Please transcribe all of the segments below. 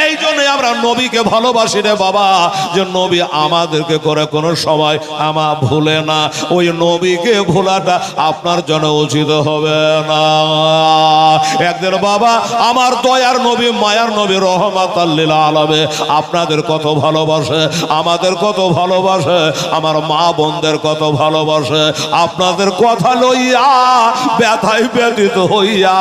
এই জন্য আমরা নবীকে ভালোবাসি রে বাবা, যে নবী আমাদেরকে করে কোনো সময় আমা ভুলে না। ওই নবীকে ভোলাটা আপনার জন্য উচিত হবে না। একদিন বাবা, আমার দয়ার নবী, মায়ার নবী রহমাত আল্লিল আলমে আপনাদের কত ভালোবাসে, আমাদের কত ভালোবাসে, আমার মা বোনদের কত ভালোবাসে, আপনাদের কথা লইয়া ব্যথায় ব্যতীত হইয়া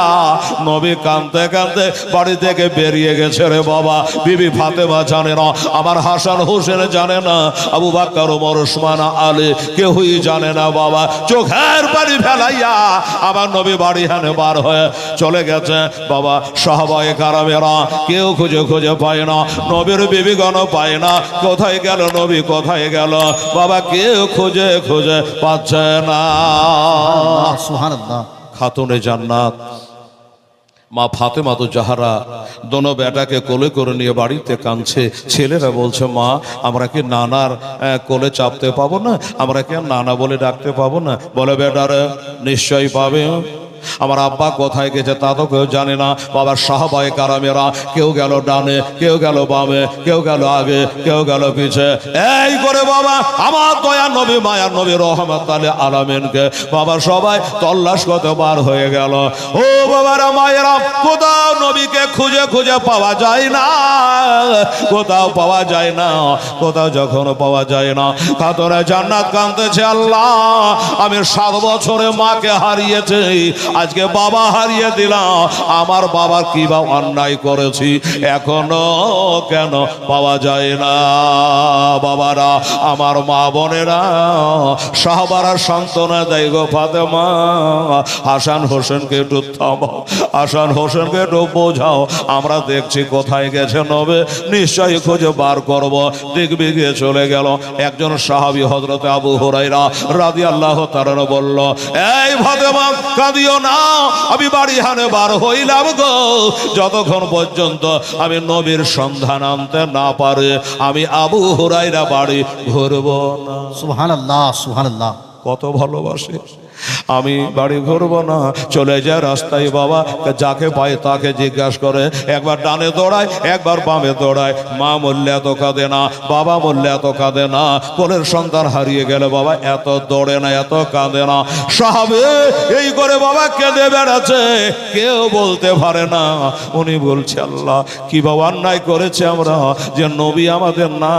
নবী কানতে কানতে বাড়ি থেকে বেরিয়ে গেছে রে বাবা। বিবি ফাতেমা জানে না আমার হাসান হোসেন জানে না আবু বাক্কার ওমর ওসমান আলী কেউই জানে না বাবা। চোখের বাড়ি ফেলাইয়া আমার নবী বাড়ি হানে বার হয়ে চলে গেছে। বাবা সহবাই কারামেরা কেউ খুঁজে খুঁজে পায় না নবীর বিবিগণ পায় না কোথায় গেল নবী কোথায় গেল? বাবা কেউ খুঁজে খুঁজে পাচ্ছে না। খাতুনে জান্নাত। মা ফাতে মাতো যাহারা দোনো বেটাকে কোলে করে নিয়ে বাড়িতে কাঁদছে। ছেলেরা বলছে, মা, আমরা কি নানার কোলে চাপতে পাবো না? আমরা কি নানা বলে ডাকতে পাবো না? বলে, বেটার, নিশ্চয়ই পাবে। আমার আব্বা কোথায় গেছে তা তো কেউ জানে না। বাবার সাহাবায় কারামেরা কেউ গেল ডানে, কেউ গেল বামে, কেউ গেল আগে, কেউ গেল পিছে। এই করে বাবা, আমার দয়া নবী, মায়ার নবী, রহমত আলী আলামিনকে। বাবা সবাই তল্লাশ করতে বার হয়ে গেল। ও বাবারা, মায়েরা, কোথাও নবীকে খুঁজে খুঁজে পাওয়া যায় না। কোথাও পাওয়া যায় না, কোথাও যখন পাওয়া যায় না। কাতরে জান্নাত কাঁদতেছে আল্লাহ। আমি সাত বছরে মাকে হারিয়েছি। আজকে বাবা হারিয়ে দিলাম। আমার বাবার কি বা অন্যায় করেছি। এখনও কেন পাওয়া যায় না? বাবারা, আমার মা বোনেরা সাহবারা সান্ত্বনা দেয় গো ফাতেমা। হাসান হোসেনকে একটু থামাও। হাসান হোসেনকে একটু বোঝাও। আমরা দেখছি কোথায় গেছে নবে। নিশ্চয়ই খুঁজে বার করব। দেখবি গিয়ে চলে গেল। একজন সাহাবি হজরতে আবু হরাইরা রাদি আল্লাহ তারানো বলল, এই ফাতেমা, কাঁদিও না আমি বাড়ি হানে বার হইলাম গো। যতক্ষণ পর্যন্ত আমি নবীর সন্ধান আনতে না পারে আমি আবু হুরাইরা বাড়ি ঘুরবো না। সুহান আল্লাহ সুহান আল্লাহ কত ভালোবাসে। আমি বাড়ি ঘুরবো না, চলে যায় রাস্তায় বাবা। যাকে পায় তাকে জিজ্ঞাসা করে, একবার ডানে দৌড়ায়, একবার বামে দৌড়ায়। মা মূল্যে এত কাঁদে না। বাবা মূল্যে এত কাঁদে না। কোলের সন্তান হারিয়ে গেলে, বাবা, এত দৌড়ে না, এত কাঁদে না। সাহাবে এই করে বাবা কেঁদে বেড়াচ্ছে। কেউ বলতে পারে না। উনি বলছে, আল্লাহ, কি বাবা অন্যায় করেছে আমরা যে নবী আমাদের না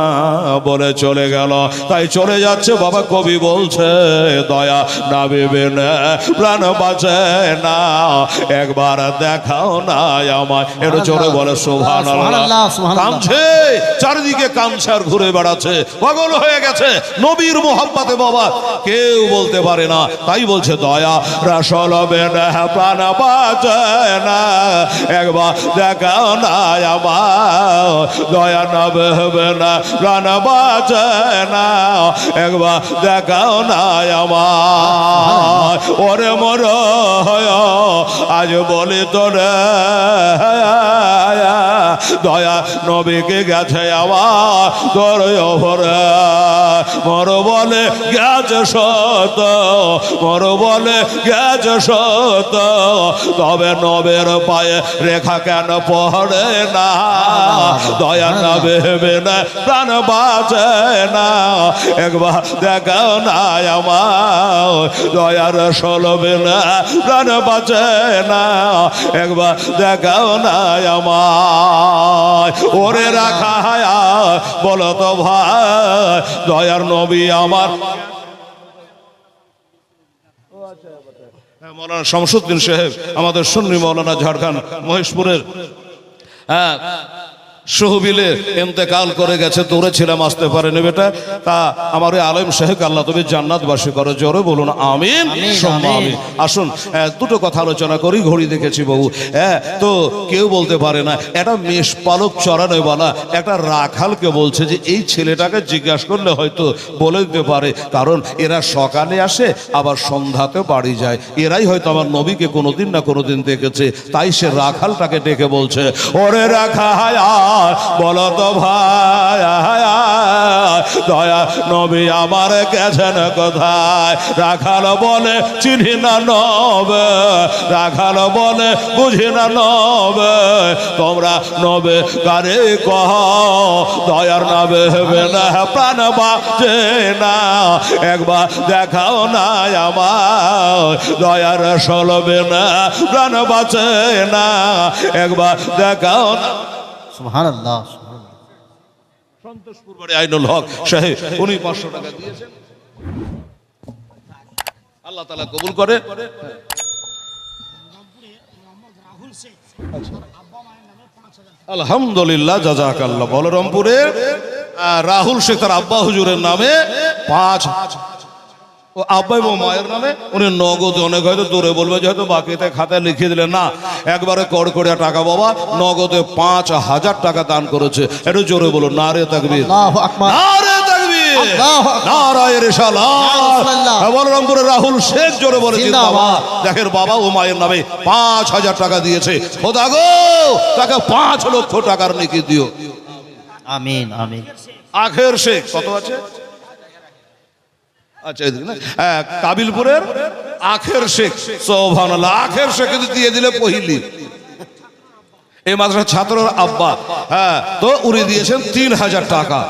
বলে চলে গেল। তাই চলে যাচ্ছে, বাবা কবি বলছে, দয়া, না ভেবে না প্রাণ বাঁচে না। একবার দেখাও না আমায়। একটু জোরে বলে সুবহানাল্লাহ। কামছে চারিদিকে কামছে আর ঘুরে বেড়াচ্ছে। পাগল হয়ে গেছে নবীর মোহাম্মতে বাবা। কেউ বলতে পারে না তাই বলছে দয়া রসল প্রাণ বাঁচে না। একবার দেখাও না আমার দয়া না হবে না প্রাণ বাঁচে না। একবার দেখাও না আমার ওরে মর আজ বলি তোরে, দয়া নবীকে গেছে আমার তোর ওপরে। মর বলে গেছে সত মর বলে গেছে সত তবে নবের পায়ে রেখা কেন পড়ে না? দয়া না ভেবে না প্রাণ বাঁচে না। একবার দেখাও না আমার দয়ার সলবে না প্রাণ বাঁচে না একবার দেখাও না আমায়। ওরে রাখা বলো তো ভাই দয়ার নবী আমার। হ্যাঁ, মৌলানা শামসুদ্দিন সাহেব আমাদের সুন্নি মৌলানা ঝাড়খান্ড মহেশপুরের। হ্যাঁ সহবিলে এতেকাল করে গেছে দৌড়ে ছিলাম আসতে পারেনি বেটা। তা আমার ওই আলম সাহেব আল্লাহ তুমি জান্নাতবাসী করো জোরে বলুন আমিন আমিন আসুন দুটো কথা আলোচনা করি ঘড়ি দেখেছি বাবু হ্যাঁ তো কেউ বলতে পারে না একটা মেষ পালক চড়ানো বলা একটা রাখালকে বলছে যে এই ছেলেটাকে জিজ্ঞাসা করলে হয়তো বলে দিতে পারে কারণ এরা সকালে আসে আবার সন্ধ্যাতে বাড়ি যায়। এরাই হয়তো আমার নবীকে কোনোদিন না কোনোদিন দেখেছে তাই সে রাখালটাকে ডেকে বলছে ওরে রাখা বলো তো ভাই, দয়া নবী আমার গেছেন কোথায়? রাখাল বলে, চিনি না নবে, রাখাল বলে, বুঝি না নবে, তোমরা নবে গারে কহ, দয়ার নামে হবে না, প্রাণ বাঁচে না, একবার দেখাও না আমার, দয়ার সলবে না, প্রাণ বাঁচে না, একবার দেখাও না। আল্লাহ আল্লাহ তালা কবুল করে। আলহামদুলিল্লাহ জাজাকাল্লাহ। বলরামপুরের আহ, রাহুল শেখ তার আব্বা হুজুরের নামে পাঁচ ও আব্বা এবং মায়ের নামে? উনি নগদ অনেক হয়তো দূরে বলবে যে হয়তো বাকিতে খাতায় লিখিয়ে দিলেন। না একবারে কড়কড়িয়া টাকা বাবা নগদে পাঁচ হাজার টাকা দান করেছে। একটু জোরে বলুন না রে তাকবীর। বলরামপুরের রাহুল শেখ জোরে বলে জিন্দাবাদ। জিন্দাবাদ। দেখেন বাবা ও মায়ের নামে পাঁচ হাজার টাকা দিয়েছে। খোদা গো তাকে পাঁচ লক্ষ টাকার নেকি দিও। আমিন আমিন। আখের শেখ কত আছে? আচ্ছা হ্যাঁ কাবিলপুরের আখের শেখ আখের শেখ দিয়ে দিলে পহিলি। এই আব্বা হ্যাঁ তো উনি দিয়েছেন তিন হাজার টাকা।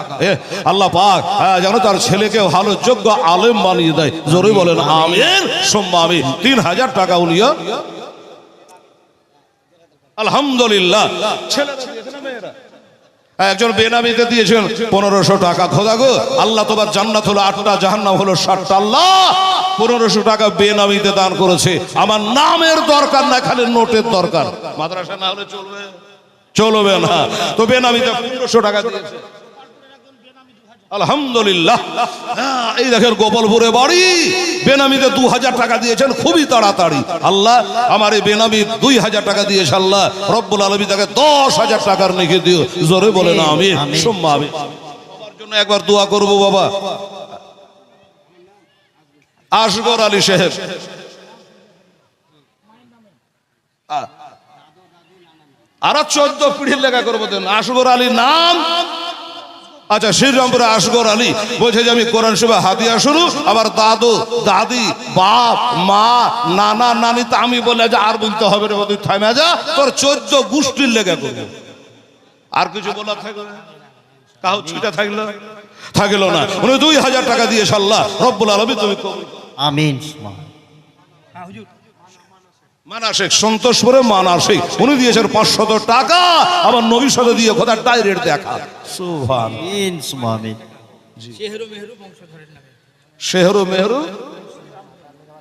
আল্লাহ পাক হ্যাঁ যেন তার ছেলেকে ভালো, যোগ্য আলেম বানিয়ে দেয়। জোরে বলেন, আমিন। সোম্মা আমি তিন হাজার টাকা উনিও আলহামদুলিল্লাহ। দিয়েছে না মেয়েরা? একজন বেনামিতে দিয়েছেন, পনেরোশো টাকা। খোদা গো, আল্লাহ তোমার জান্নাত হলো আটটা, জাহান্নাম হলো ষাটটা আল্লাহ, পনেরোশো টাকা বেনামিতে দান করেছে। আমার নামের দরকার না, খালি নোটের দরকার। মাদ্রাসা না হলে চলবে? চলবে না। তো বেনামিতে পনেরোশো টাকা দিয়েছে। আলহামদুলিল্লাহ। হ্যাঁ, এই দেখেন গোপালপুরে বাড়ি। বেনামিতে দু হাজার টাকা দিয়েছেন খুবই তাড়াতাড়ি। আল্লাহ আমার এই বেনামি দুই হাজার টাকা দিয়েছে আল্লাহ। রব্বুল আলমী তাকে দশ হাজার টাকার লিখে দিও। জোরে বলে না আমি সোম্মা আমি জন্য একবার দোয়া করব বাবা। আসগর আলী সাহেব। আর চোদ্দ পিঢ়ির লেখা করব দেন। আসগর আলী নাম আচ্ছা শ্রীরামপুরে আসগর আলী বলছে যে আমি কোরআন শোভা হাতিয়া শুরু আবার দাদু দাদি বাপ মা নানা নানি তা আমি বলে যে আর বলতে হবে রে তুই থামে যা তোর চোদ্দ গোষ্ঠীর লেগে করব। আর কিছু বলার থাকবে কাউ ছুটে থাকল? থাকল না। উনি দুই হাজার টাকা দিয়ে সাল্লাহ রব্বুল আলমী তুমি। আমিন সুবহান মানাসিক সন্তোষপুরে মানাসিক। উনি দিয়েছেন পাঁচশত টাকা আবার নবী সাথে দিয়ে খোদার ডাইরেক্ট দেখা। সুভান শেহরু মেহরু?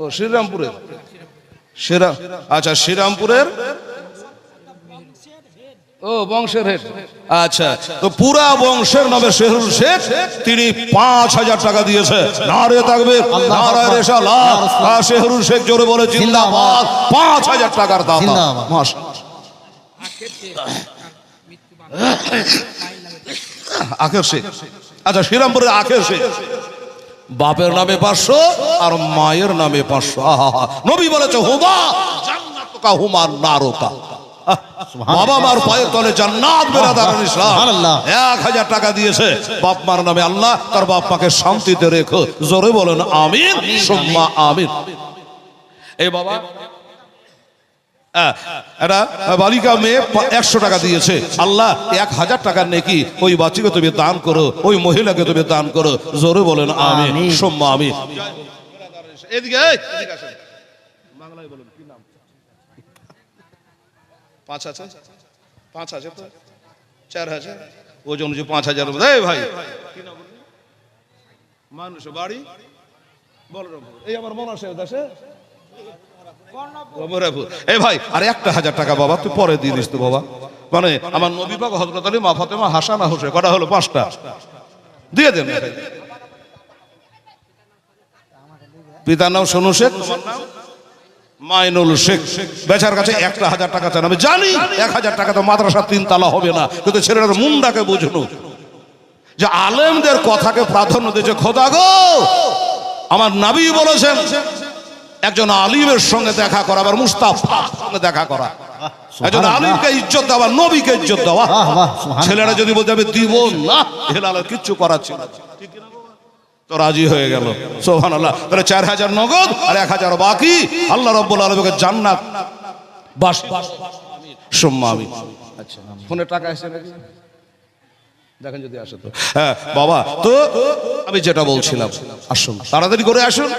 ও শ্রীরামপুরের। শ্রীরাম আচ্ছা শ্রীরামপুরের ও বংশের হেড। আচ্ছা তো পুরা বংশের নামে শেহরুল শেখ তিনি পাঁচ হাজার টাকা দিয়েছে। নারে থাকবে নারায় রেশালা শেহরুল শেখ জোরে বলে জিন্দাবাদ। পাঁচ হাজার টাকার দাম জিন্দাবাদ। মাস আখের শেখ। আচ্ছা শ্রীরামপুরের আখের শেখ। বাপের নামে পাঁচশো আর মায়ের নামে পাঁচশো। আহা হা। নবী বলেছে হুমা জান্নাতুকা হুমা নারকা। বাবা মার পায়ের তলে জান্নাত বেরাদার ইসলাম। এক হাজার টাকা দিয়েছে। বাপ মার নামে আল্লাহ তার বাপ মাকে শান্তিতে রেখো। জোরে বলেন আমিন। সুম্মা আমিন। এই বাবা একটা বালিকা মেয়ে একশো টাকা দিয়েছে। আল্লাহ এক হাজার টাকার নেকি ওই বাচ্চাকে তুমি দান করো ওই মহিলাকে তুমি দান করো। জোরে বলেন আমি আমিন। সোম্মা আমি এদিকে এই, এদিকে আসেন। বাংলায় বলুন কি নাম পাঁচ আছে? পাঁচ আছে তো? চার আছে ওজন পাঁচ হাজার ভাই। মানুষ, বাড়ি? এই আমার মনে দাসে। ভাই, আর একটা হাজার টাকা বাবা, তুই পরে দিয়ে দিস তো বাবা। মানে আমার নবী পাক হজরত আলী, মা হাসান আর হোসেন কটা হলো? পাঁচটা। দিয়ে দেন। পিতার নাম সোনু শেখ। নাম মাইনুল শেখ। বেচার কাছে একটা হাজার টাকা চান। আমি জানি এক হাজার টাকা তো মাদ্রাসা তিন তালা হবে না কিন্তু ছেলেটার মুন্ডাকে বুঝলো যে আলেমদের কথাকে প্রাধান্য দিয়েছে খোদা গো! আমার নাবি বলেছেন একজন আলিমের সঙ্গে দেখা করা আবার মুস্তাফার সঙ্গে দেখা করা। একজন আলিমকে ইজ্জত দেওয়া নবীকে ইজ্জত দেওয়া। ছেলেরা যদি বলতে আমি দিব না হেলালের কিচ্ছু করার ছিল ঠিক বাবা? তো রাজি হয়ে গেল। সোহান আল্লাহ তাহলে চার হাজার নগদ আর এক হাজার বাকি। আল্লাহ রব্বুল আলমকে জান্নাত। বাস সোম্মা আমি আচ্ছা ফোনে টাকা এসে দেখেন যদি আসে তো। হ্যাঁ বাবা তো আমি যেটা বলছিলাম আসুন তাড়াতাড়ি করে আসুন।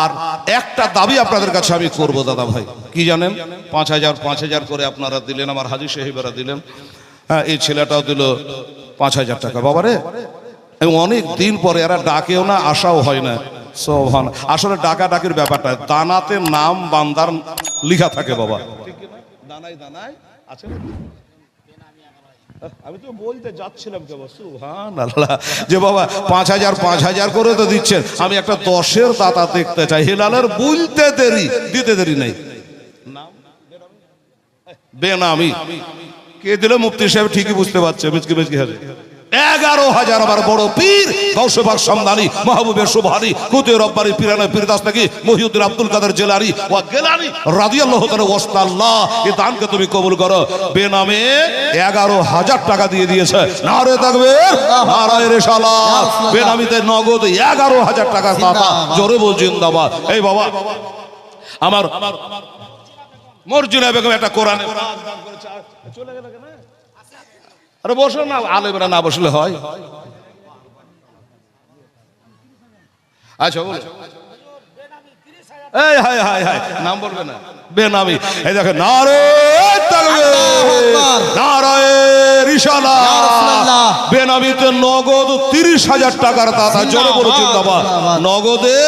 আর একটা দাবি আপনাদের কাছে আমি করব দাদা ভাই। কি জানেন? পাঁচ হাজার পাঁচ হাজার করে আপনারা দিলেন আমার হাজি সাহেবেরা দিলেন। হ্যাঁ এই ছেলেটাও দিল পাঁচ হাজার টাকা। বাবারে এবং অনেক দিন পরে এরা ডাকেও না আশাও হয় না। সোহান আসলে ডাকা ডাকির ব্যাপারটা দানাতে নাম বান্দার লিখা থাকে বাবা। দানাই দানাই আছে আমি তো বলতে যাচ্ছিলাম কে যে বাবা পাঁচ হাজার পাঁচ হাজার করে তো দিচ্ছেন। আমি একটা দশের দাতা দেখতে চাই হেলালের বলতে দেরি দিতে দেরি নেই। বেনামি। কে দিলে? মুফতি সাহেব ঠিকই বুঝতে পারছে মিচকি মিচকি হাজে এগারো হাজার আমার বড় পীর, গৌসবাগ সমদানি মাহবুবের সুবহানি কুতে রব্বানি, পিরানা পীরদাস নাকি, মহিউদ্দিন আব্দুল কাদের জেলারি ওয়া গেলানি দানকে তুমি কবুল করো। বেনামে এগারো হাজার টাকা দিয়ে দিয়েছে। নারে নারায় বেনামিতে নগদ এগারো হাজার টাকা দাতা জোরে বল জিন্দাবাদ। এই বাবা, আমার মর্জিনা বেগম একটা কোরআনে আরে বসো না আলেমরা না বসলে হয়। আচ্ছা বলো। এই হাই হাই হাই নাম বলবে না। বেনামি। এই দেখো নারে বেনামিতে নগদ তিরিশ হাজার টাকার দাতা জোরে বলে জিন্দাবাদ। নগদে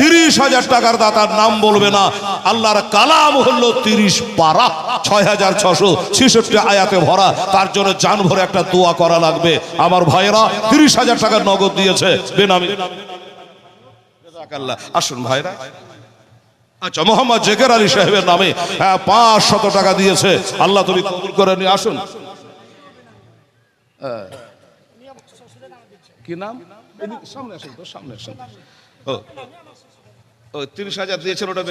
তিরিশ হাজার টাকার দাতার নাম বলবে না। আল্লাহর কালাম হলো তিরিশ পারা, ছয় হাজার ছশো ছেষট্টি আয়াতে ভরা। তার জন্য জান ভরে একটা দোয়া করা লাগবে। আমার ভাইরা তিরিশ হাজার টাকার নগদ দিয়েছে। বেনামি। আসুন ভাইরা। আচ্ছা মোহাম্মদ জেকের আলী সাহেবের নামে হ্যাঁ পাঁচ শত টাকা দিয়েছে। আল্লাহ তুমি কবুল করে নিয়ে আসুন। কি নাম? সামনে আসুন তো, সামনে আসুন। ও। ও তিরিশ হাজার দিয়েছেন ওটা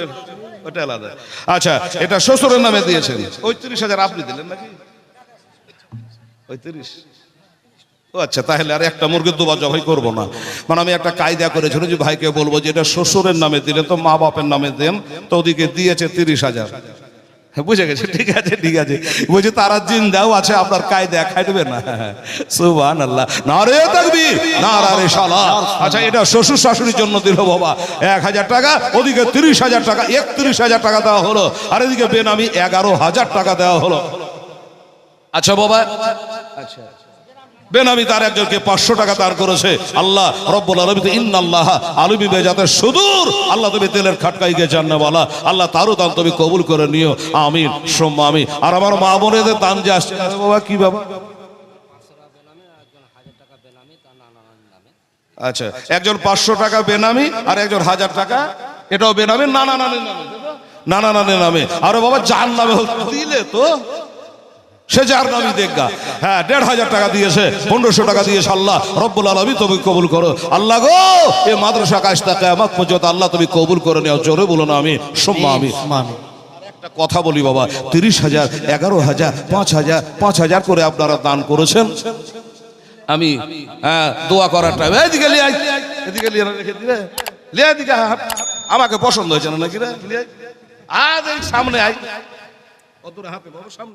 ওটা আলাদা। আচ্ছা এটা শ্বশুরের নামে দিয়েছেন। ওই তিরিশ হাজার আপনি দিলেন নাকি? ওই তিরিশ ও আচ্ছা তাহলে আর একটা মুরগির দুবার জবাই করব না। মানে আমি একটা কায়দা করেছিলাম যে ভাইকে বলব যে এটা শ্বশুরের নামে দিলে তো মা বাপের নামে দেন তো ওদিকে দিয়েছে তিরিশ হাজার। হ্যাঁ, বুঝে গেছে ঠিক আছে ঠিক আছে। বলছে তারা জিন দাও আছে আপনার কায়দা খাইবে না সুবান আল্লাহ না। রে থাকবি না রে শালা আচ্ছা এটা শ্বশুর শাশুড়ির জন্য দিল বাবা। এক হাজার টাকা ওদিকে তিরিশ হাজার টাকা একত্রিশ হাজার টাকা দেওয়া হলো। আর এদিকে বেনামি এগারো হাজার টাকা দেওয়া হলো। আচ্ছা বাবা। আচ্ছা। বেনামি তার একজনকে পাঁচশো টাকা দান করেছে। আল্লাহ রব্বুল আলমীতে ইন্নাল্লাহ আলমী বেজাতে সুদূর। আল্লাহ তুমি তেলের খাটকাই গিয়ে জান্নাওয়ালা আল্লাহ তারও দান তুমি কবুল করে নিও। আমিন, সোম্মা আমি আর আমার মা বোনেদের দান যে আসছে বাবা, কি বাবা আচ্ছা একজন পাঁচশো টাকা বেনামি আর একজন হাজার টাকা। এটাও বেনামি নানা নানির নামে। নানা নানির নামে। আরে বাবা, যার নামে দিলে তো। সে যার নামই দেখগা হ্যাঁ দেড় হাজার টাকা দিয়েছে পনেরোশো টাকা দিয়েছে আল্লাহ। রব্বুল আলমী তুমি কবুল করো। আল্লাহ গো এ মাদ্রাসা কাজটা কেমন পর্যন্ত আল্লাহ তুমি কবুল করে নেও। জোরে বলো না আমি সোম্মা আমি। একটা কথা বলি বাবা তিরিশ হাজার এগারো হাজার পাঁচ হাজার পাঁচ হাজার করে আপনারা দান করেছেন। আমি হ্যাঁ দোয়া করার টাইম এদিকে লিয়ে এদিকে লিয়ে রেখে দিলে লিয়ে এদিকে আমাকে পছন্দ হয়েছে না নাকি রে। আজ এই সামনে আয়। অত হাতে বাবা সামনে।